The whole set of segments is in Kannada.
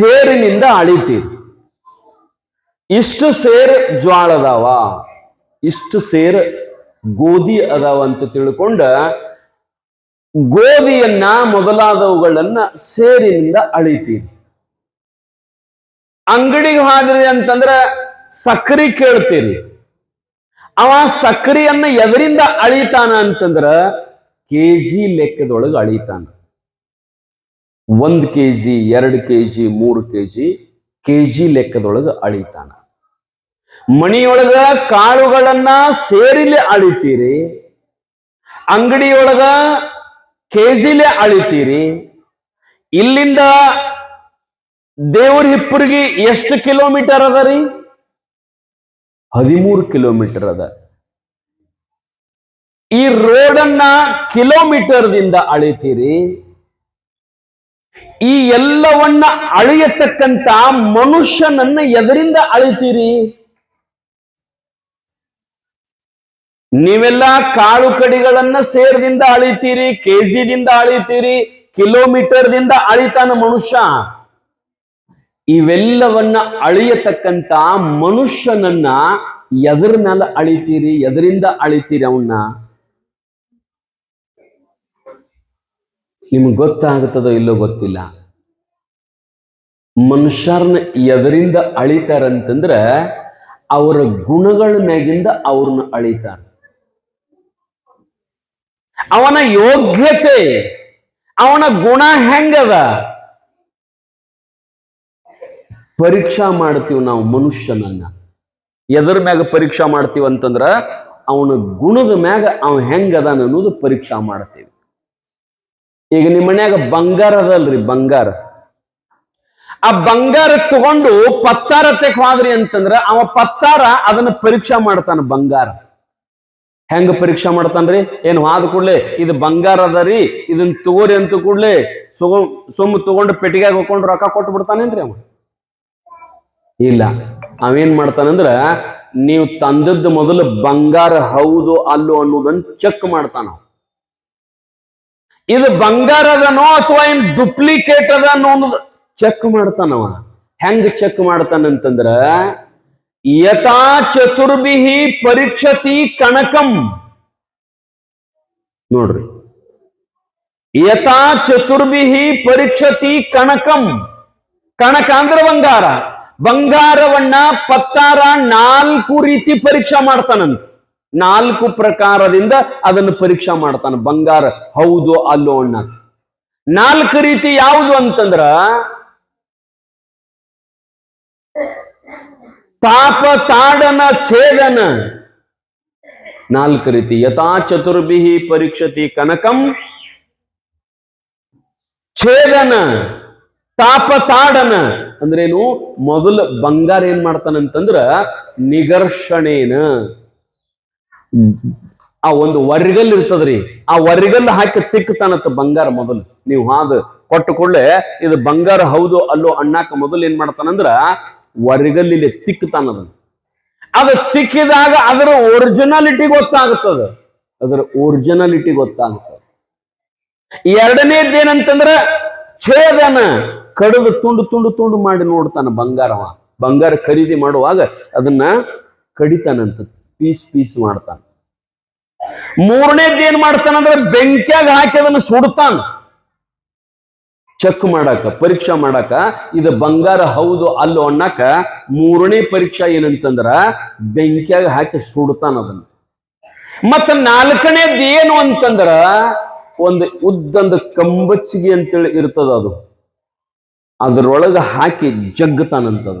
ಸೇರಿನಿಂದ ಅಳಿತೀರಿ ಇಷ್ಟು ಸೇರ್ ಜ್ವಾಳ ಅದಾವ ಇಷ್ಟು ಸೇರ್ ಗೋಧಿ ಅದಾವ ಅಂತ ತಿಳ್ಕೊಂಡ ಗೋಧಿಯನ್ನ ಮೊದಲಾದವುಗಳನ್ನ ಸೇರಿನಿಂದ ಅಳಿತೀರಿ ಅಂಗಡಿಗೆ ಹೋದ್ರಿ ಅಂತಂದ್ರ ಸಕ್ರಿ ಕೇಳ್ತೀರಿ. ಅವ ಸಕ್ರಿಯನ್ನ ಎದರಿಂದ ಅಳಿತಾನ ಅಂತಂದ್ರ ಕೆಜಿ ಲೆಕ್ಕದೊಳಗೆ ಅಳಿತಾನ. ಒಂದ್ ಕೆಜಿ, ಎರಡು ಕೆ ಜಿ ಮೂರು ಕೆ ಜಿ ಕೆ ಜಿ ಲೆಕ್ಕದೊಳಗೆ ಅಳಿತಾನ. ಮಣಿಯೊಳಗ ಕಾಳುಗಳನ್ನ ಸೇರಿಲೆ ಅಳಿತೀರಿ, ಅಂಗಡಿಯೊಳಗ ಕೆಜಿಲೆ ಅಳಿತೀರಿ, ಇಲ್ಲಿಂದ ದೇವ್ರ ಹಿಪ್ಪರಿಗೆ ಎಷ್ಟು ಕಿಲೋಮೀಟರ್ ಅದ ರೀ? ಹದಿಮೂರು ಕಿಲೋಮೀಟರ್ ಅದ. ಈ ರೋಡನ್ನ ಕಿಲೋಮೀಟರ್ದಿಂದ ಅಳಿತೀರಿ ಈ ಎಲ್ಲವನ್ನ ಅಳಿಯತಕ್ಕಂತ ಮನುಷ್ಯನನ್ನ ಎದರಿಂದ ಅಳಿತೀರಿ? ನೀವೆಲ್ಲ ಕಾಳು ಕಡಿಗಳನ್ನ ಸೇರ್ದಿಂದ ಅಳಿತೀರಿ, ಕೆಜಿದಿಂದ ಅಳಿತೀರಿ, ಕಿಲೋಮೀಟರ್ದಿಂದ ಅಳಿತಾನ ಮನುಷ್ಯ? ಇವೆಲ್ಲವನ್ನ ಅಳಿಯತಕ್ಕಂತ ಮನುಷ್ಯನನ್ನ ಎದರ ಅಳಿತೀರಿ, ಎದರಿಂದ ಅಳಿತೀರಿ ಅವನ್ನ ನಿಮ್ಗೆ ಗೊತ್ತಾಗುತ್ತದೋ ಇಲ್ಲೋ ಗೊತ್ತಿಲ್ಲ. ಮನುಷ್ಯರನ್ನ ಎದರಿಂದ ಅಳಿತಾರಂತಂದ್ರೆ ಅವರ ಗುಣಗಳ ಮ್ಯಾಗಿಂದ ಅವ್ರನ್ನ ಅಳಿತಾರ. ಅವನ ಯೋಗ್ಯತೆ, ಅವನ ಗುಣ ಹೆಂಗದ? ಪರೀಕ್ಷಾ ಮಾಡ್ತೀವಿ ನಾವು ಮನುಷ್ಯನನ್ನ. ಎದರ ಮ್ಯಾಗ ಪರೀಕ್ಷಾ ಮಾಡ್ತೀವಿ ಅಂತಂದ್ರ ಅವನ ಗುಣದ ಮ್ಯಾಗ ಅವ ಹೆಂಗದ ಅನ್ನೋದು ಪರೀಕ್ಷಾ ಮಾಡ್ತೀವಿ. ಈಗ ನಿಮ್ಮ ಮನ್ಯಾಗ ಬಂಗಾರ ಅದಲ್ರಿ, ಬಂಗಾರ. ಆ ಬಂಗಾರ ತಗೊಂಡು ಪತ್ತಾರ ತೆಕ್ ಹೋದ್ರಿ ಅಂತಂದ್ರ ಅವ ಪತ್ತಾರ ಅದನ್ನ ಪರೀಕ್ಷಾ ಮಾಡ್ತಾನ ಬಂಗಾರ. ಹೆಂಗ ಪರೀಕ್ಷಾ ಮಾಡ್ತಾನ್ರಿ? ಏನ್ ಹಾದ ಕೂಡ್ಲೆ ಇದು ಬಂಗಾರ ಅದ ರೀ ಇದನ್ನ ತಗೋರಿ ಅಂತ ಕೂಡ್ಲೆ ಸುಗ ಸುಮ್ಮ ತಗೊಂಡು ಪೆಟ್ಟಿಗೆಗೆ ಹಾಕೊಂಡು ರೊಕ್ಕ ಕೊಟ್ಟು ಬಿಡ್ತಾನೇನ್ರಿ ಅವ? ಇಲ್ಲ. ಅವೇನ್ ಮಾಡ್ತಾನಂದ್ರ ನೀವು ತಂದದ್ದು ಮೊದಲು ಬಂಗಾರ ಹೌದು ಅಲ್ಲೋ ಅನ್ನೋದನ್ನ ಚೆಕ್ ಮಾಡ್ತಾನ. ಇದು ಬಂಗಾರ ಅದನೋ ಅಥವಾ ಏನ್ ಡುಪ್ಲಿಕೇಟ್ ಅದ ಅನ್ನೋದು ಚೆಕ್ ಮಾಡ್ತಾನವ ಹೆಂಗ್ ಚೆಕ್ ಮಾಡ್ತಾನಂತಂದ್ರ ಯಥಾ ಚತುರ್ಭಿಹಿ ಪರೀಕ್ಷತಿ ಕಣಕಂ. ನೋಡ್ರಿ. ಯಥಾ ಚತುರ್ಭಿಹಿ ಪರೀಕ್ಷತಿ ಕಣಕಂ. ಕಣಕ ಅಂದ್ರೆ ಬಂಗಾರ. ಬಂಗಾರವನ್ನ ಪತ್ತಾರ ನಾಲ್ಕು ರೀತಿ ಪರೀಕ್ಷಾ ಮಾಡ್ತಾನಂತ. ನಾಲ್ಕು ಪ್ರಕಾರದಿಂದ ಅದನ್ನು ಪರೀಕ್ಷಾ ಮಾಡ್ತಾನ. ಬಂಗಾರ, ಹೌದು, ಅಲ್ಲೋ, ಅಣ್ಣ. ನಾಲ್ಕು ರೀತಿ ಯಾವುದು ಅಂತಂದ್ರ ತಾಪ ತಾಡನ, ಛೇದನ. ನಾಲ್ಕು ರೀತಿ. ಯಥಾ ಚತುರ್ಭಿಹಿ ಪರೀಕ್ಷತಿ ಕನಕಂ. ಛೇದನ, ತಾಪ, ತಾಡನ. ಅಂದ್ರೇನು ಮೊದಲು ಬಂಗಾರ ಏನ್ ಮಾಡ್ತಾನಂತಂದ್ರ ನಿಗರ್ಷಣೇನ ಆ ಒಂದು ವರ್ಗಲ್ ಇರ್ತದ್ರಿ, ಆ ವರ್ಗಲ್ ಹಾಕಿ ತಿಕ್ಕತಾನತ್ತ ಬಂಗಾರ ಮೊದಲು. ನೀವು ಹಾದು ಕೊಟ್ಟು ಕೂಡಲೇ ಇದು ಬಂಗಾರ ಹೌದು, ಅಲ್ಲೋ, ಅಣ್ಣಾಕ ಮೊದಲು ಏನ್ ಮಾಡ್ತಾನಂದ್ರ ವರ್ಗಲ್ ಇಲ್ಲಿ ತಿಕ್ಕತಾನದ. ಅದು ತಿಕ್ಕಿದಾಗ ಅದರ ಒರಿಜಿನಾಲಿಟಿ ಗೊತ್ತಾಗುತ್ತದ ಅದರ ಒರಿಜಿನಾಲಿಟಿ ಗೊತ್ತಾಗುತ್ತದೆ ಎರಡನೇದ್ದೇನಂತಂದ್ರ ಛೇದನ ಕಡಿದು ತುಂಡು ತುಂಡು ತುಂಡು ಮಾಡಿ ನೋಡ್ತಾನ ಬಂಗಾರವ. ಬಂಗಾರ ಖರೀದಿ ಮಾಡುವಾಗ ಅದನ್ನ ಕಡಿತಾನಂತ ಪೀಸ್ ಪೀಸ್ ಮಾಡ್ತಾನೆ. ಮೂರನೇದ್ದು ಏನ್ ಮಾಡ್ತಾನಂದ್ರೆ ಬೆಂಕಿಯಾಗ ಹಾಕಿ ಅದನ್ನು ಸುಡ್ತಾನ. ಚೆಕ್ ಮಾಡಾಕ, ಪರೀಕ್ಷಾ ಮಾಡಾಕ, ಇದು ಬಂಗಾರ ಹೌದು ಅಲ್ಲೋ ಅನ್ನಕ ಮೂರನೇ ಪರೀಕ್ಷಾ ಏನಂತಂದ್ರ ಬೆಂಕಿಯಾಗ ಹಾಕಿ ಸುಡ್ತಾನ ಅದನ್ನ. ಮತ್ತ ನಾಲ್ಕನೇದ್ದು ಏನು ಅಂತಂದ್ರ ಒಂದು ಉದ್ದೊಂದು ಕಂಬಚ್ಚಿಗೆ ಅಂತೇಳಿ ಇರ್ತದ ಅದು. ಅದರೊಳಗ ಹಾಕಿ ಜಗ್ಗತಾನಂತದ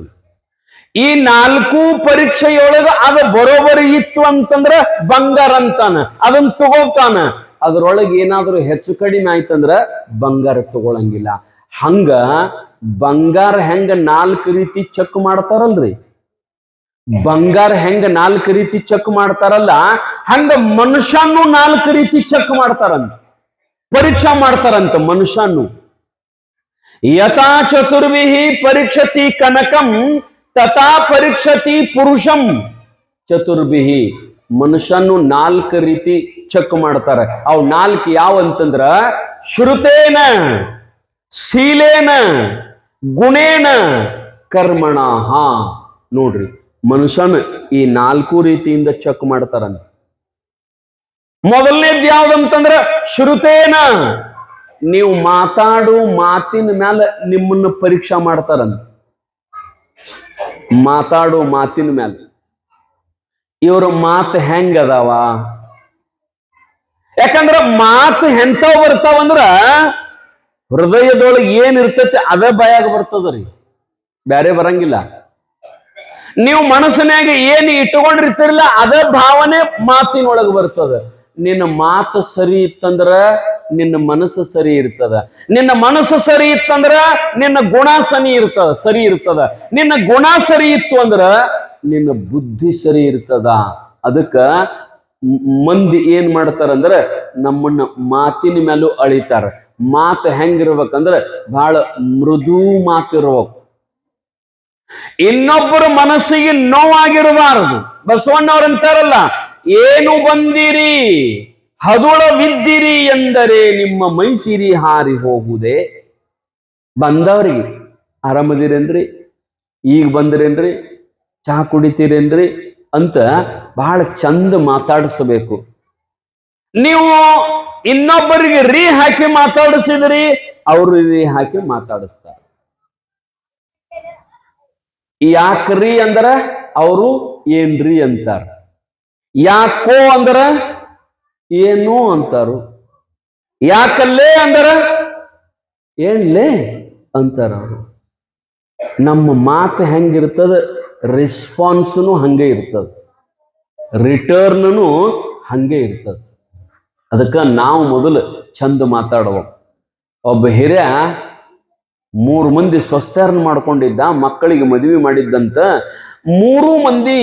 ಈ ನಾಲ್ಕು ಪರೀಕ್ಷೆಯೊಳಗ ಅದು ಬರೋಬರಿ ಇತ್ತು ಅಂತಂದ್ರ ಬಂಗಾರ ಅಂತಾನ ಅದನ್ನ ತಗೋತಾನ. ಅದ್ರೊಳಗೆ ಏನಾದ್ರೂ ಹೆಚ್ಚು ಕಡಿಮೆ ಆಯ್ತಂದ್ರ ಬಂಗಾರ ತಗೊಳಂಗಿಲ್ಲ. ಹಂಗ ಬಂಗಾರ ಹೆಂಗ ನಾಲ್ಕು ರೀತಿ ಚೆಕ್ ಮಾಡ್ತಾರಲ್ರಿ? ಬಂಗಾರ ಹೆಂಗ ನಾಲ್ಕು ರೀತಿ ಚೆಕ್ ಮಾಡ್ತಾರಲ್ಲ, ಹಂಗ ಮನುಷ್ಯನು ನಾಲ್ಕು ರೀತಿ ಚೆಕ್ ಮಾಡ್ತಾರಂತ. ಪರೀಕ್ಷಾ ಮಾಡ್ತಾರಂತ ಮನುಷ್ಯನು. ಯಥಾ ಚತುರ್ವಿಹಿ ಪರೀಕ್ಷತಿ ಕನಕಂ ತಥಾ ಪರೀಕ್ಷತಿ ಪುರುಷಂ ಚತುರ್ಭಿಹಿ. ಮನುಷ್ಯನು ನಾಲ್ಕು ರೀತಿ ಚೆಕ್ ಮಾಡ್ತಾರೆ. ಅವು ನಾಲ್ಕು ಯಾವ ಅಂತಂದ್ರ ಶ್ರುತೇನ, ಶೀಲೇನ, ಗುಣೇನ ಕರ್ಮಣ ನೋಡ್ರಿ, ಮನುಷ್ಯನ ಈ ನಾಲ್ಕು ರೀತಿಯಿಂದ ಚೆಕ್ ಮಾಡ್ತಾರಂತ. ಮೊದಲನೇದ್ ಯಾವ್ದಂತಂದ್ರ ಶ್ರುತೇನ. ನೀವು ಮಾತಾಡು ಮಾತಿನ ಮ್ಯಾಲ ನಿಮ್ಮನ್ನ ಪರೀಕ್ಷಾ ಮಾಡ್ತಾರಂತ. ಮಾತಾಡು ಮಾತಿನ ಮ್ಯಾಲ. ಇವ್ರ ಮಾತು ಹೆಂಗ್ ಅದಾವ? ಯಾಕಂದ್ರ ಮಾತು ಎಂಥವ್ ಬರ್ತಾವಂದ್ರ ಹೃದಯದೊಳಗೆ ಏನ್ ಇರ್ತೈತಿ ಅದ ಬಾಯಾಗ ಬರ್ತದ್ರಿ. ಬ್ಯಾರೆ ಬರಂಗಿಲ್ಲ. ನೀವು ಮನಸ್ಸಿನಾಗ ಏನ್ ಇಟ್ಟುಕೊಂಡಿರ್ತಿರಲ್ಲ ಅದ ಭಾವನೆ ಮಾತಿನೊಳಗೆ ಬರ್ತದ. ನಿನ್ನ ಮಾತು ಸರಿ ಇತ್ತಂದ್ರ ನಿನ್ನ ಮನಸ್ಸು ಸರಿ ಇರ್ತದ. ನಿನ್ನ ಮನಸ್ಸು ಸರಿ ಇತ್ತಂದ್ರ ನಿನ್ನ ಗುಣ ಸನಿ ಇರ್ತದ ಸರಿ ಇರ್ತದ. ನಿನ್ನ ಗುಣ ಸರಿ ಇತ್ತು ಅಂದ್ರ ನಿನ್ನ ಬುದ್ಧಿ ಸರಿ ಇರ್ತದ. ಅದಕ್ಕ ಮಂದಿ ಏನ್ ಮಾಡ್ತಾರಂದ್ರ ನಮ್ಮನ್ನ ಮಾತಿನ ಮೇಲೂ ಅಳಿತಾರ. ಮಾತು ಹೆಂಗಿರ್ಬೇಕಂದ್ರ ಬಹಳ ಮೃದು ಮಾತಿರ್ಬೇಕು. ಇನ್ನೊಬ್ಬರ ಮನಸ್ಸಿಗೆ ನೋವಾಗಿರಬಾರದು. ಬಸವಣ್ಣವ್ರಂತಾರಲ್ಲ ಏನು ಬಂದಿರಿ? ಹದುಳವಿದ್ದಿರಿ ಎಂದರೆ ನಿಮ್ಮ ಮೈಸಿರಿ ಹಾರಿ ಹೋಗುವುದೇ? ಬಂದವರಿಗೆ ಆರಾಮದಿರೇನ್ರಿ? ಈಗ ಬಂದ್ರೇನ್ರಿ? ಚಹಾ ಕುಡಿತೀರೇನ್ರಿ? ಅಂತ ಬಹಳ ಚಂದ ಮಾತಾಡಿಸಬೇಕು. ನೀವು ಇನ್ನೊಬ್ಬರಿಗೆ ರೀ ಹಾಕಿ ಮಾತಾಡಿಸಿದ್ರಿ, ಅವರು ರೀ ಹಾಕಿ ಮಾತಾಡಿಸ್ತಾರೆ. ಯಾಕ್ರಿ ಅಂದ್ರ, ಅವರು ಏನ್ರಿ ಅಂತಾರ. ಯಾಕೋ ಅಂದ್ರ ಏನು ಅಂತಾರು? ಯಾಕಲ್ಲೇ ಅಂದರ? ಏನ್ಲೇ ಅಂತಾರ ಅವರು. ನಮ್ಮ ಮಾತು ಹೆಂಗಿರ್ತದ? ರೆಸ್ಪಾನ್ಸ್ನು ಹಂಗೆ ಇರ್ತದ. ರಿಟರ್ನು ಹಂಗೆ ಇರ್ತದ. ಅದಕ್ಕೆ ನಾವು ಮೊದಲು ಚಂದ ಮಾತಾಡುವ ಒಬ್ಬ ಹಿರಿಯ ಮೂರು ಮಂದಿ ಸ್ವಸ್ಥರನ್ನ ಮಾಡ್ಕೊಂಡಿದ್ದ, ಮಕ್ಕಳಿಗೆ ಮದುವೆ ಮಾಡಿದ್ದಂತ ಮೂರು ಮಂದಿ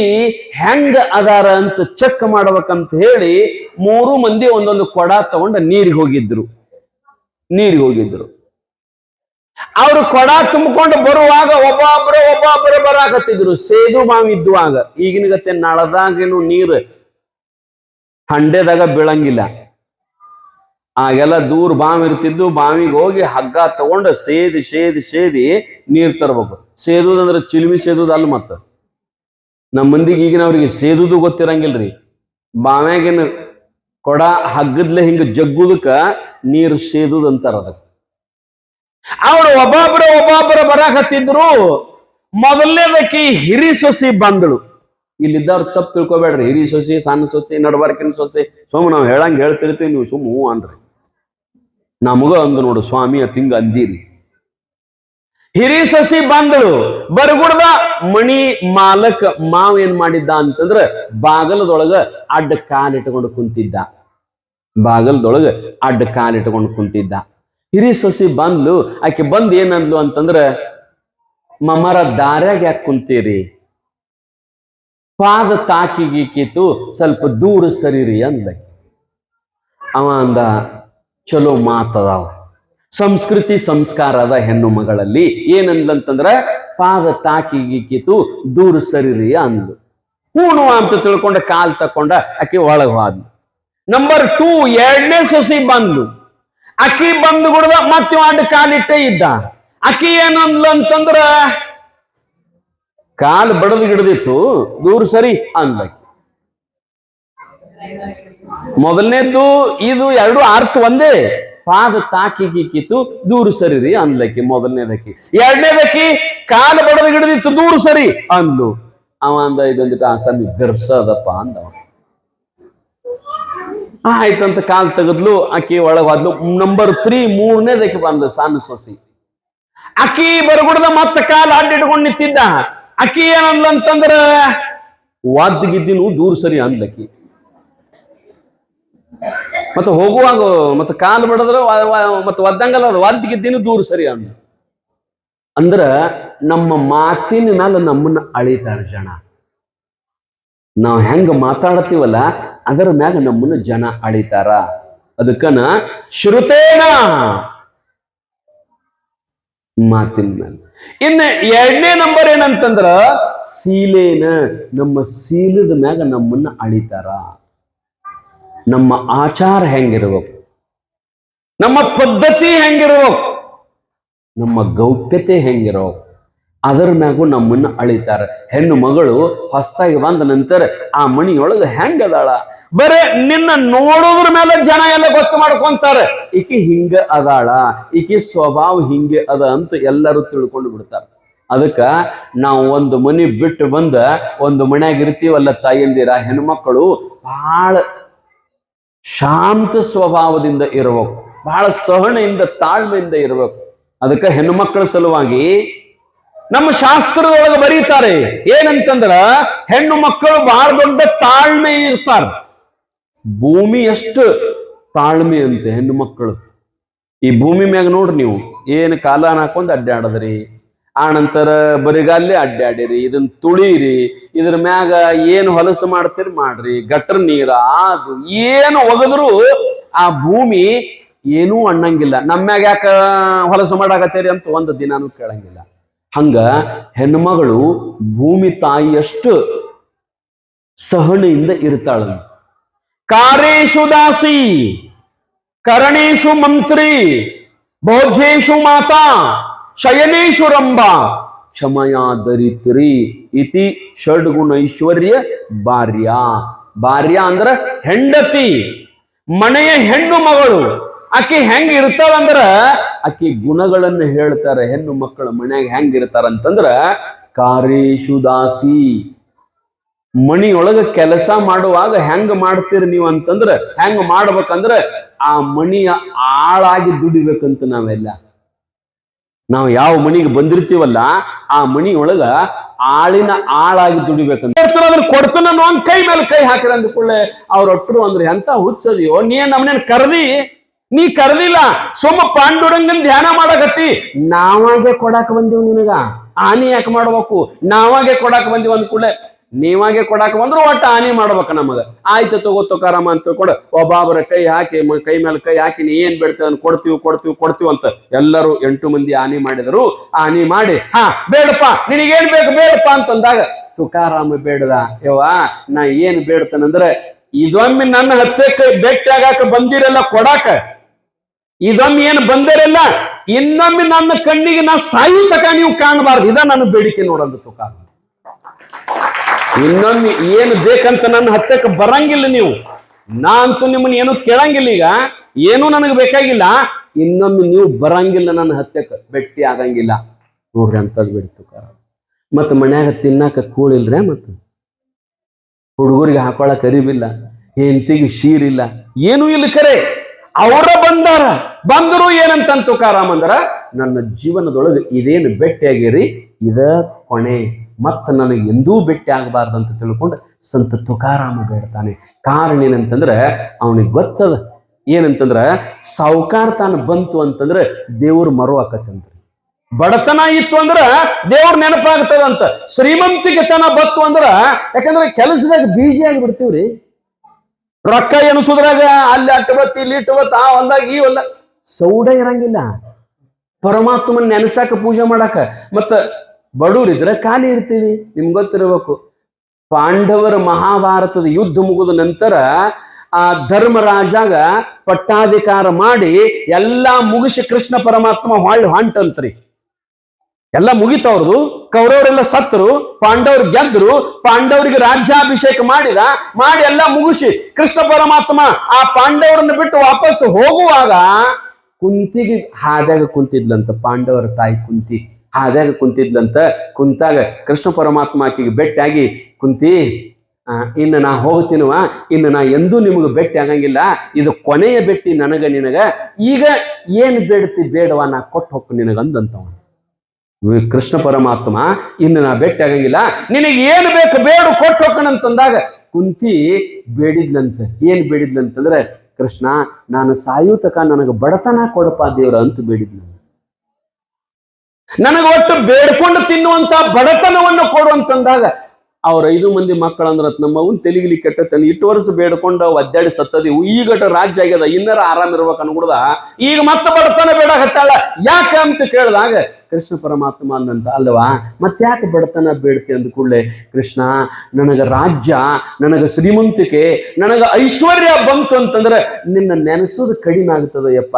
ಹೆಂಗ ಅದಾರ ಅಂತ ಚೆಕ್ ಮಾಡ್ಬೇಕಂತ ಹೇಳಿ ಮೂರು ಮಂದಿ ಒಂದೊಂದು ಕೊಡ ತಗೊಂಡ ನೀರಿಗೆ ಹೋಗಿದ್ರು. ನೀರಿಗೆ ಹೋಗಿದ್ರು. ಅವರು ಕೊಡ ತುಂಬಿಕೊಂಡು ಬರುವಾಗ ಒಬ್ಬೊಬ್ರು ಒಬ್ಬೊಬ್ರು ಬರಾಕತ್ತಿದ್ರು. ಸೇದು ಬಾವಿ ಇದ್ದುವಾಗ ಈಗಿನ ಗತೆ ನಳದಾಗೇನು ನೀರು ಹಂಡೆದಾಗ ಬೀಳಂಗಿಲ್ಲ. ಆಗೆಲ್ಲ ದೂರ ಬಾವಿ ಇರ್ತಿದ್ದು ಬಾವಿಗೆ ಹೋಗಿ ಹಗ್ಗ ತಗೊಂಡು ಸೇದಿ ಸೇದಿ ಸೇದಿ ನೀರು ತರ್ಬೇಕು. ಸೇದುದಂದ್ರೆ ಚಿಲ್ಮಿ ಸೇದುದು ಅಲ್ಲ ಮತ್ತ. ನಮ್ಮ ಮಂದಿಗೆ ಈಗಿನ ಅವ್ರಿಗೆ ಸೇದುದು ಗೊತ್ತಿರಂಗಿಲ್ರಿ. ಬಾವ್ಯಾಗಿನ ಕೊಡ ಹಗ್ಗದ್ಲೆ ಹಿಂಗ ಜಗ್ಗುದಕ್ಕ ನೀರು ಸೇದುದು ಅಂತಾರ ಅದಕ್ಕೆ ಅವರು ಒಬ್ಬೊಬ್ಬರ ಒಬ್ಬೊಬ್ಬರ ಬರಾಕತ್ತಿದ್ರು. ಮೊದಲನೇದಕ್ಕೆ ಹಿರಿ ಸೊಸಿ ಬಂದಳು. ಇಲ್ಲಿದ್ದವ್ರು ತಪ್ಪು ತಿಳ್ಕೊಬೇಡ್ರಿ. ಹಿರಿ ಸೊಸಿ, ಸಣ್ಣ ಸೊಸಿ, ನಡಬಾರ್ಕಿನ ಸೊಸಿ. ಸುಮ್ಮ ನಾವು ಹೇಳಂಗೆ ಹೇಳ್ತಿರ್ತೀವಿ, ನೀವು ಸುಮ್ಮ ಹೂ ಅನ್ರಿ. ನಮಗ ಅಂದು ನೋಡು ಸ್ವಾಮಿ ತಿಂಗ ಅಂದಿರಿ. ಹಿರಿ ಸಸಿ ಬಂದಳು, ಬರಗುಡ್ದ ಮಣಿ ಮಾಲಕ್ ಮಾವ ಏನ್ ಮಾಡಿದ್ದ ಅಂತಂದ್ರ ಬಾಗಲದೊಳಗ ಅಡ್ಡ ಕಾಲಿಟ್ಕೊಂಡು ಕುಂತಿದ್ದ. ಬಾಗಲದೊಳಗ ಅಡ್ಡ ಕಾಲಿಟ್ಕೊಂಡು ಕುಂತಿದ್ದ. ಹಿರಿ ಸಸಿ ಬಂದ್ಲು, ಆಕೆ ಬಂದ್ ಏನಂದ್ಲು ಅಂತಂದ್ರ, ಮಮರ ದಾರ್ಯಾಗ ಯಾಕೆ ಕುಂತೀರಿ? ಪಾದ ತಾಕಿಗೀಕಿತು ಸ್ವಲ್ಪ ದೂರ ಸರಿರಿ ಅಂದ ಅವ ಅಂದ ಚಲೋ ಮಾತದಾವ ಸಂಸ್ಕೃತಿ ಸಂಸ್ಕಾರದ ಹೆಣ್ಣು ಮಗಳಲ್ಲಿ ಏನಂದ್ಲಂತಂದ್ರ, ಪಾದ ತಾಕಿಗಿಕ್ಕಿತು ದೂರ ಸರಿರಿ ಅಂದ್ಲು. ಹೂಣು ಅಂತ ತಿಳ್ಕೊಂಡ, ಕಾಲ್ ತಕೊಂಡ ಆಕೆ ಒಳಗ್ ಹೋದ್ಲು. ನಂಬರ್ ಟೂ ಎರಡನೇ ಸೊಸಿ ಬಂದ್ಲು. ಅಕ್ಕಿ ಬಂದು ಗುಡ್ದ ಮತ್ತೆ ಅಡ್ಡ ಕಾಲಿಟ್ಟೆ ಇದ್ದ. ಅಕ್ಕಿ ಏನಂದ್ಲು ಅಂತಂದ್ರ ಕಾಲ್ ಬಡದು ಗಿಡದಿತ್ತು, ದೂರ ಸರಿ ಅಂದ್ಲಕ್ಕಿ ಮೊದಲನೇದ್ದು ಇದು ಎರಡು ಆರ್ಕ್ ಒಂದೇ. ಪಾದ ತಾಕಿಗಿಕ್ಕಿತ್ತು ದೂರ ಸರಿರಿ ಅಂದ್ಲಕ್ಕಿ ಮೊದಲನೇದಕ್ಕಿ ಎರಡನೇದಕ್ಕಿ ಕಾಲು ಬಡದ ಗಿಡದಿತ್ತು ದೂರ ಸರಿ ಅಂದ್ಲು. ಅವ ಅಂದ ಇದೊಂದು ಆ ಬೆರ್ಸದಪ್ಪ ಆಯ್ತಂತ ಕಾಲ್ ತೆಗದ್ಲು ಅಕ್ಕಿ ಒಳಗಾದ್ಲು ನಂಬರ್ ತ್ರೀ ಮೂರನೇದಕ್ಕೆ ಬಂದ ಸಣ್ಣ ಸೊಸಿ. ಅಕ್ಕಿ ಬರಗುಡ್ದ ಮತ್ತ ಕಾಲ್ ಅಡ್ಡಿಟ್ಕೊಂಡು ನಿಂತಿದ್ದ. ಅಕ್ಕಿ ಏನಂದ್ಲಂತಂದ್ರ ವಾದ್ಗಿದ್ದಿನು ದೂರ ಸರಿ ಅಂದ್ಲಕ್ಕಿ ಮತ್ತೆ ಹೋಗುವಾಗ ಮತ್ತೆ ಕಾಲ್ ಬಡದ್ರ ಮತ್ತೆ ಒದ್ದಂಗಲ್ಲ ಅದು. ವಾದ್ಗಿದ್ದಿನು ದೂರ ಸರಿ ಅಂದ ಅಂದ್ರ ನಮ್ಮ ಮಾತಿನ ಮೇಲೆ ನಮ್ಮನ್ನ ಅಳಿತಾರ ಜನ. ನಾವು ಹೆಂಗ ಮಾತಾಡ್ತೀವಲ್ಲ, ಅದರ ಮ್ಯಾಗ ನಮ್ಮನ್ನ ಜನ ಅಳಿತಾರ. ಅದಕ್ಕನ ಶ್ರುತೇನ ಮಾತಿನ ಮೇಲೆ ಇನ್ನು ಎರಡನೇ ನಂಬರ್ ಏನಂತಂದ್ರ, ಸೀಲೇನ ನಮ್ಮ ಸೀಲದ ಮ್ಯಾಗ ನಮ್ಮನ್ನ ಅಳಿತಾರ. ನಮ್ಮ ಆಚಾರ ಹೆಂಗಿರ್ಬೇಕು? ನಮ್ಮ ಪದ್ಧತಿ ಹೆಂಗಿರ್ಬೇಕು? ನಮ್ಮ ಗೌಪ್ಯತೆ ಹೆಂಗಿರೋ ಅದರ ಮ್ಯಾಗೂ ನಮ್ಮನ್ನ ಅಳಿತಾರೆ. ಹೆಣ್ಣು ಮಗಳು ಹೊಸದಾಗಿ ಬಂದ ನಂತರ ಆ ಮಣಿಯೊಳಗೆ ಹೆಂಗದಾಳ? ಬರೇ ನಿನ್ನ ನೋಡೋದ್ರ ಮೇಲೆ ಜನ ಎಲ್ಲ ಗೊತ್ತು ಮಾಡ್ಕೊಂತಾರೆ. ಈಕಿ ಹಿಂಗ ಅದಾಳ, ಈಕಿ ಸ್ವಭಾವ ಹಿಂಗೆ ಅದ ಅಂತ ಎಲ್ಲರೂ ತಿಳ್ಕೊಂಡು ಬಿಡ್ತಾರೆ. ಅದಕ್ಕ ನಾವು ಒಂದು ಮನಿ ಬಿಟ್ಟು ಬಂದ ಒಂದು ಮನ್ಯಾಗ ಇರ್ತೀವಲ್ಲ ತಾಯಂದಿರ ಹೆಣ್ಮಕ್ಕಳು ಬಹಳ ಶಾಂತ ಸ್ವಭಾವದಿಂದ ಇರಬೇಕು. ಬಹಳ ಸಹನೆಯಿಂದ, ತಾಳ್ಮೆಯಿಂದ ಇರಬೇಕು. ಅದಕ್ಕೆ ಹೆಣ್ಣುಮಕ್ಕಳ ಸಲುವಾಗಿ ನಮ್ಮ ಶಾಸ್ತ್ರದೊಳಗೆ ಬರೀತಾರೆ. ಏನಂತಂದ್ರ ಹೆಣ್ಣು ಮಕ್ಕಳು ಬಹಳ ದೊಡ್ಡ ತಾಳ್ಮೆ ಇರ್ತಾರೆ. ಭೂಮಿ ಎಷ್ಟು ತಾಳ್ಮೆ ಅಂತೆ ಹೆಣ್ಣು ಮಕ್ಕಳು ಈ ಭೂಮಿ ಮ್ಯಾಗ ನೋಡ್ರಿ ನೀವು, ಏನು ಕಾಲಾನ ಹಾಕೊಂಡು ಅಡ್ಡಾಡದ್ರಿ? ಆ ನಂತರ ಬರಿಗಾಲಿ ಅಡ್ಡಾಡಿರಿ ಇದನ್ನ ತುಳಿರಿ, ಇದ್ರ ಮ್ಯಾಗ ಏನು ಹೊಲಸು ಮಾಡ್ತೀರಿ ಮಾಡ್ರಿ, ಗಟ್ರ ನೀರ ಅದು ಏನು ಒಗದ್ರು ಆ ಭೂಮಿ ಏನೂ ಅಣ್ಣಂಗಿಲ್ಲ ನಮ್ಮ ಮ್ಯಾಗ ಯಾಕ ಹೊಲಸು ಮಾಡಾಕತ್ತೀರಿ ಅಂತ ಒಂದು ದಿನಾನು ಕೇಳಂಗಿಲ್ಲ. ಹಂಗ ಹೆಣ್ಮಗಳು ಭೂಮಿ ತಾಯಿಯಷ್ಟು ಸಹನೆಯಿಂದ ಇರ್ತಾಳ. ಕಾರೇಶು ದಾಸಿ, ಕರಣೇಶು ಮಂತ್ರಿ, ಬೌದ್ಧೇಶು ಮಾತಾ ಶಯನೇಶು ಕ್ಷಮಯ ದರಿತ್ರಿ ಇತಿ ಷಡ್ಗುಣ ಐಶ್ವರ್ಯ ಭಾರ್ಯ. ಭಾರ್ಯ ಅಂದ್ರ ಹೆಂಡತಿ, ಮನೆಯ ಹೆಣ್ಣು ಮಗಳು. ಆಕಿ ಹೆಂಗ್ ಇರ್ತಾಳಂದ್ರ ಆಕಿ ಗುಣಗಳನ್ನು ಹೇಳ್ತಾರೆ, ಹೆಣ್ಣು ಮಕ್ಕಳ ಮನ್ಯಾಗ ಹೆಂಗ್ ಇರ್ತಾರಂತಂದ್ರ ಕಾರೇಶು ದಾಸಿ. ಮಣಿಯೊಳಗ ಕೆಲಸ ಮಾಡುವಾಗ ಹೆಂಗ್ ಮಾಡ್ತೀರಿ ನೀವು ಅಂತಂದ್ರ, ಹೆಂಗ್ ಮಾಡ್ಬೇಕಂದ್ರ ಆ ಮಣಿಯ ಆಳಾಗಿ ದುಡಿಬೇಕಂತ ನಾವೆಲ್ಲ. ನಾವು ಯಾವ ಮನಿಗೆ ಬಂದಿರ್ತೀವಲ್ಲ, ಆ ಮನಿಯೊಳಗ ಆಳಿನ ಆಳಾಗಿ ದುಡಿಬೇಕಂತ. ಕೊಡ್ತಾನ ಒಂದ್ ಕೈ ಮೇಲೆ ಕೈ ಹಾಕಿರ ಅಂದ್ಕೊಳ್ಳೆ ಅವ್ರ ಒಟ್ಟರು ಅಂದ್ರೆ ಎಂತ ಹುಚ್ಚದಿಯೋ, ನೀ ನಮ್ಮನೇನ್ ಕರ್ದಿ? ನೀ ಕರೆದಿಲ್ಲ ಸೋಮ ಪಾಂಡುರಂಗನ್ ಧ್ಯಾನ ಮಾಡಕತ್ತಿ. ನಾವಾಗೆ ಕೊಡಾಕ ಬಂದೀವ್ ನಿನಗ. ಆನಿ ಯಾಕೆ ಮಾಡ್ಬೇಕು? ನಾವಾಗೆ ಕೊಡಾಕ ಬಂದೀವಿ ಅಂದ್ಕೊಳ್ಳೆ ನೀವಾಗೆ ಕೊಡಾಕ ಬಂದ್ರು ಒಟ್ಟ ಹಾನಿ ಮಾಡ್ಬೇಕ ನಮಗ. ಆಯ್ತು ತಗೋ ತುಕಾರಾಮ ಅಂತ ಕೊಡು ಒಬ್ಬೊಬ್ಬರ ಕೈ ಹಾಕಿ ಕೈ ಮೇಲೆ ಕೈ ಹಾಕಿ, ನೀ ಏನ್ ಅದನ್ನ ಕೊಡ್ತೀವಿ ಕೊಡ್ತೀವಿ ಕೊಡ್ತೀವಿ ಅಂತ ಎಲ್ಲರೂ ಎಂಟು ಮಂದಿ ಹಾನಿ ಮಾಡಿದರು. ಹಾನಿ ಮಾಡಿ, ಹಾ, ಬೇಡಪ್ಪ, ನಿನಗೇನ್ ಬೇಕು ಬೇಡಪ್ಪ ಅಂತಂದಾಗ ತುಕಾರಾಮ ಬೇಡದ, ಯವ್ವಾ, ನಾ ಏನ್ ಬೇಡ್ತಾನಂದ್ರೆ, ಇದೊಮ್ಮೆ ನನ್ನ ಹತ್ತಕ್ಕೆ ಭೇಟಿ ಆಗಾಕ ಬಂದಿರಲ್ಲ ಕೊಡಾಕ. ಇದೊಮ್ಮೆ ಏನು ಬಂದಿರಲ್ಲ, ಇನ್ನೊಮ್ಮೆ ನನ್ನ ಕಣ್ಣಿಗೆ ನಾ ಸಾಯಿ ತಕ ನೀವು ಕಾಣಬಾರ್ದು. ಇದ ನನ್ನ ಬೇಡಿಕೆ ನೋಡಂದ ತುಕಾರ ಇನ್ನೊಮ್ಮೆ ಏನು ಬೇಕಂತ ನನ್ನ ಹತ್ತಕ್ಕೆ ಬರಂಗಿಲ್ಲ ನೀವು. ನಾ ಅಂತೂ ನಿಮ್ಮನ್ನ ಏನು ಕೇಳಂಗಿಲ್ಲ ಈಗ. ಏನೂ ನನಗೆ ಬೇಕಾಗಿಲ್ಲ. ಇನ್ನೊಮ್ಮೆ ನೀವು ಬರಂಗಿಲ್ಲ ನನ್ನ ಹತ್ತಕ್ಕೆ ಬೆಟ್ಟಿ ಆಗಂಗಿಲ್ಲ. ನೋಡ್ರಿ ಅಂತದ್ ಬಿಡ್ತು ತುಕಾರ ಮತ್ತೆ ಮನ್ಯಾಗ ತಿನ್ನಾಕ ಕೂಳಿಲ್ರೆ ಮತ್ತ? ಹುಡುಗರಿಗೆ ಹಾಕೊಳಕ್ ಅರಿವಿಲ್ಲ. ಹೆಂಡತಿಗೆ ಶೀರಿಲ್ಲ ಏನೂ ಇಲ್ಲ ಕರೆ. ಅವರ ಬಂದಾರ. ಬಂದರು ಏನಂತಂತು ಕಾರಾಮ್ ಅಂದ್ರ, ನನ್ನ ಜೀವನದೊಳಗೆ ಇದೇನು ಭೇಟಿಯಾಗಿರಿ ಇದ ಕೊನೆ. ಮತ್ತ ನನಗೆ ಎಂದೂ ಭೇಟಿ ಅಂತ ತಿಳ್ಕೊಂಡು ಸಂತ ತುಕಾರಾಮ ಬೇಡ್ತಾನೆ. ಕಾರಣ ಏನಂತಂದ್ರೆ ಅವನಿಗೆ ಗೊತ್ತದ. ಏನಂತಂದ್ರೆ ಸಾವುಕಾರ ತಾನು ಬಂತು ಅಂತಂದ್ರೆ ದೇವ್ರ ಮರು ಆಕತ್ತಂತ್ರಿ ಬಡತನ ಇತ್ತು ಅಂದ್ರ ದೇವ್ರ ನೆನಪಾಗ್ತದಂತ. ಶ್ರೀಮಂತಿಕೆ ತನ ಬತ್ತು ಅಂದ್ರ ಯಾಕಂದ್ರೆ ಕೆಲಸದಾಗ ಬೀಜಿ ಆಗಿ ಬಿಡ್ತೀವ್ರಿ ರೊಕ್ಕ ಎಣಿಸೋದ್ರಾಗ ಅಲ್ಲಿ ಅಟ್ಟಬತ್ ಇಲ್ಲಿ ಇಟ್ಟಬತ್ ಆ ಹೊಲ್ದಾಗ ಈ ಹೊಲ್ದ ಸೌಡ ಇರಂಗಿಲ್ಲ. ಪರಮಾತ್ಮನ್ ನೆನೆಸಾಕ ಪೂಜೆ ಮಾಡಾಕ. ಮತ್ತ ಬಡವ್ರಿದ್ರೆ ಖಾಲಿ ಇರ್ತೀವಿ, ನಿಮ್ಗೆ ಗೊತ್ತಿರಬೇಕು. ಪಾಂಡವರ ಮಹಾಭಾರತದ ಯುದ್ಧ ಮುಗಿದ ನಂತರ ಆ ಧರ್ಮರಾಜಾಗ ಪಟ್ಟಾಧಿಕಾರ ಮಾಡಿ ಎಲ್ಲಾ ಮುಗಿಸಿ ಕೃಷ್ಣ ಪರಮಾತ್ಮ ಹೊಳ್ಳಿ ಹೊಂಟಂತ್ರಿ. ಎಲ್ಲ ಮುಗಿತವ್ರದು ಕೌರವರೆಲ್ಲ ಸತ್ರು ಪಾಂಡವರು ಗೆದ್ರು, ಪಾಂಡವರಿಗೆ ರಾಜ್ಯಾಭಿಷೇಕ ಮಾಡಿದ, ಮಾಡಿ ಎಲ್ಲ ಮುಗಿಸಿ ಕೃಷ್ಣ ಪರಮಾತ್ಮ ಆ ಪಾಂಡವರನ್ನು ಬಿಟ್ಟು ವಾಪಸ್ ಹೋಗುವಾಗ ಕುಂತಿಗೆ ಹಾದಾಗ ಕುಂತಿದ್ಲಂತ ಪಾಂಡವರ ತಾಯಿ ಕುಂತಿ. ಹಾದ್ಯಾಗ ಕುಂತಿದ್ಲಂತ ಕುಂತಾಗ ಕೃಷ್ಣ ಪರಮಾತ್ಮ ಆಕಿಗೆ ಬೆಟ್ಟಾಗಿ ಕುಂತಿ ಇನ್ನು ನಾ ಹೋಗ್ತೀನವ ಇನ್ನು ನಾ ಎಂದೂ ನಿಮಗೆ ಬೆಟ್ಟಿ ಆಗಂಗಿಲ್ಲ, ಇದು ಕೊನೆಯ ಬೆಟ್ಟಿ ನನಗ ನಿನಗ, ಈಗ ಏನು ಬೇಡ್ತಿ ಬೇಡವ ನಾ ಕೊಟ್ಟು ಹೋಗ್ ನಿನಗಂದಂತವ ಕೃಷ್ಣ ಪರಮಾತ್ಮ, ಇನ್ನು ನಾ ಬೆಟ್ಟಿ ಆಗಂಗಿಲ್ಲ, ನಿನಗೆ ಏನು ಬೇಕು ಬೇಡು, ಕೊಟ್ಟು ಹೋಗ್ಕಣಂತಂದಾಗ ಕುಂತಿ ಬೇಡಿದ್ಲಂತ. ಏನು ಬೇಡಿದ್ಲಂತಂದ್ರೆ, ಕೃಷ್ಣ, ನಾನು ಸಾಯುತಕ ನನಗೆ ಬಡತನ ಕೊಡಪ್ಪ ದೇವ್ರ ಅಂತ ಬೇಡಿದ್ನ ನನಗೆ ಒಟ್ಟು ಬೇಡ್ಕೊಂಡು ತಿನ್ನುವಂತ ಬಡತನವನ್ನು ಕೊಡು ಅಂತಂದಾಗ ಅವ್ರ ಐದು ಮಂದಿ ಮಕ್ಕಳಂದ್ರ ನಮ್ಮ ಅವನ್ ತೆಲಿಗಿಲಿ ಕೆಟ್ಟತನ ಇಟ್ಟು ವರ್ಷ ಬೇಡ್ಕೊಂಡ ಒದ್ದಾಡಿ ಸತ್ತದಿ. ಈಗಟ ರಾಜ್ಯ ಆಗ್ಯದ. ಇನ್ನರ ಆರಾಮ್ ಇರ್ಬೇಕು ಅನ್ಕೊಡ್ದ ಈಗ ಮತ್ತೆ ಬಡತನ ಬೇಡ ಹತ್ತಾಳ. ಯಾಕೆ ಅಂತ ಕೇಳಿದಾಗ ಕೃಷ್ಣ ಪರಮಾತ್ಮ ಅಂದಂತ ಅಲ್ವಾ? ಮತ್ತ್ಯಾಕೆ ಬಡತನ ಬೇಡ್ತಿ ಅಂದ ಕೂಡಲೇ ಕೃಷ್ಣ, ನನಗ ರಾಜ್ಯ, ನನಗ ಶ್ರೀಮಂತಿಕೆ, ನನಗ ಐಶ್ವರ್ಯ ಬಂತು ಅಂತಂದ್ರೆ ನಿನ್ನ ನೆನೆಸೋದು ಕಡಿಮೆ ಆಗ್ತದಯ್ಯಪ್ಪ.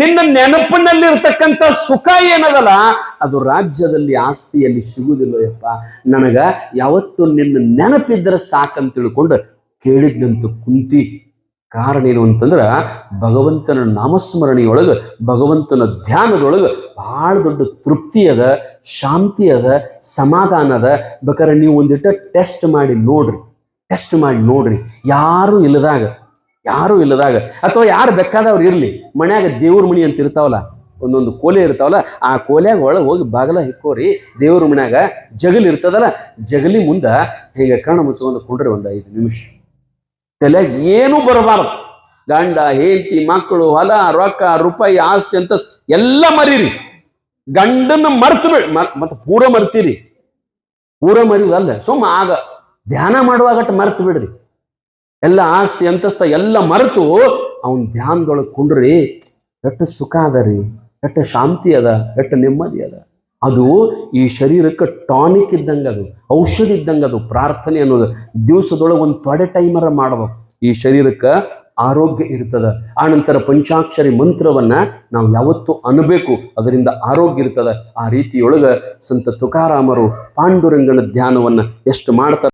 ನಿನ್ನ ನೆನಪಿನಲ್ಲಿರ್ತಕ್ಕಂಥ ಸುಖ ಏನದಲ್ಲ, ಅದು ರಾಜ್ಯದಲ್ಲಿ ಆಸ್ತಿಯಲ್ಲಿ ಸಿಗುವುದಿಲ್ಲಯ್ಯಪ್ಪ ನನಗ ಯಾವತ್ತು ನಿನ್ನ ನೆನಪಿದ್ರೆ ಸಾಕಂತ ತಿಳ್ಕೊಂಡು ಕೇಳಿದ್ಲಂತ ಕುಂತಿ ಕಾರಣ ಏನು ಅಂತಂದ್ರ ಭಗವಂತನ ನಾಮಸ್ಮರಣೆಯೊಳಗ, ಭಗವಂತನ ಧ್ಯಾನದೊಳಗೆ ಬಹಳ ದೊಡ್ಡ ತೃಪ್ತಿ ಅದ, ಶಾಂತಿ ಅದ, ಸಮಾಧಾನ ಅದ. ಬೇಕಾದ್ರೆ ನೀವು ಒಂದಿಟ್ಟ ಟೆಸ್ಟ್ ಮಾಡಿ ನೋಡ್ರಿ ಟೆಸ್ಟ್ ಮಾಡಿ ನೋಡ್ರಿ. ಯಾರು ಇಲ್ಲದಾಗ ಯಾರು ಇಲ್ಲದಾಗ, ಅಥವಾ ಯಾರು ಬೇಕಾದವ್ರು ಇರಲಿ, ಮನ್ಯಾಗ ದೇವ್ರ ಮಣಿ ಅಂತ ಇರ್ತಾವಲ್ಲ, ಒಂದೊಂದು ಕೋಲೆ ಇರ್ತಾವಲ್ಲ, ಆ ಕೋಲೆಯಾಗ ಒಳಗೆ ಹೋಗಿ ಬಾಗಲ ಹಿಕ್ಕೋರಿ, ದೇವ್ರ ಮನ್ಯಾಗ ಜಗಲಿ ಇರ್ತದಲ್ಲ, ಜಗಲಿ ಮುಂದೆ ಹೀಗೆ ಕಣ್ಣು ಮುಚ್ಕೊಂಡು ಕುಂಡ್ರಿ ಒಂದು ಐದು ನಿಮಿಷ. ತಲೆಯಾಗ ಏನೂ ಬರಬಾರದು. ಗಂಡ, ಹೆಂಡತಿ ಮಕ್ಕಳು ಹೊಲ, ರೊಕ್ಕ, ರೂಪಾಯಿ, ಆಸ್ತಿ ಅಂತ ಎಲ್ಲ ಮರೀರಿ. ಗಂಡನ ಮರ್ತು ಬಿಡ್ ಮತ್ತೆ ಪೂರ ಮರ್ತೀರಿ. ಪೂರ ಮರಿದಲ್ಲ ಸುಮ್ಮ ಆಗ ಧ್ಯಾನ ಮಾಡುವಾಗಟ್ಟು ಮರ್ತು ಬಿಡ್ರಿ ಎಲ್ಲ ಆಸ್ತಿ, ಅಂತಸ್ತ ಎಲ್ಲ ಮರೆತು ಅವನ್ ಧ್ಯಾನದೊಳಗೆ ಕುಂಡ್ರಿ. ಎಷ್ಟು ಸುಖ ಅದ ರೀ. ಎಷ್ಟು ಶಾಂತಿ ಅದ. ಎಷ್ಟು ನೆಮ್ಮದಿ ಅದ. ಅದು ಈ ಶರೀರಕ್ಕೆ ಟಾನಿಕ್ ಇದ್ದಂಗೆ ಅದು, ಔಷಧಿ ಇದ್ದಂಗೆ ಅದು, ಪ್ರಾರ್ಥನೆ ಅನ್ನೋದು. ದಿವಸದೊಳಗೆ ಒಂದು ತೊಡೆ ಟೈಮರ ಮಾಡ್ಬೇಕು. ಈ ಶರೀರಕ್ಕೆ ಆರೋಗ್ಯ ಇರ್ತದ. ಆ ನಂತರ ಪಂಚಾಕ್ಷರಿ ಮಂತ್ರವನ್ನ ನಾವು ಯಾವತ್ತೂ ಅನ್ನಬೇಕು ಅದರಿಂದ ಆರೋಗ್ಯ ಇರ್ತದ. ಆ ರೀತಿಯೊಳಗ ಸಂತ ತುಕಾರಾಮರು ಪಾಂಡುರಂಗನ ಧ್ಯಾನವನ್ನ ಎಷ್ಟು ಮಾಡ್ತಾರೆ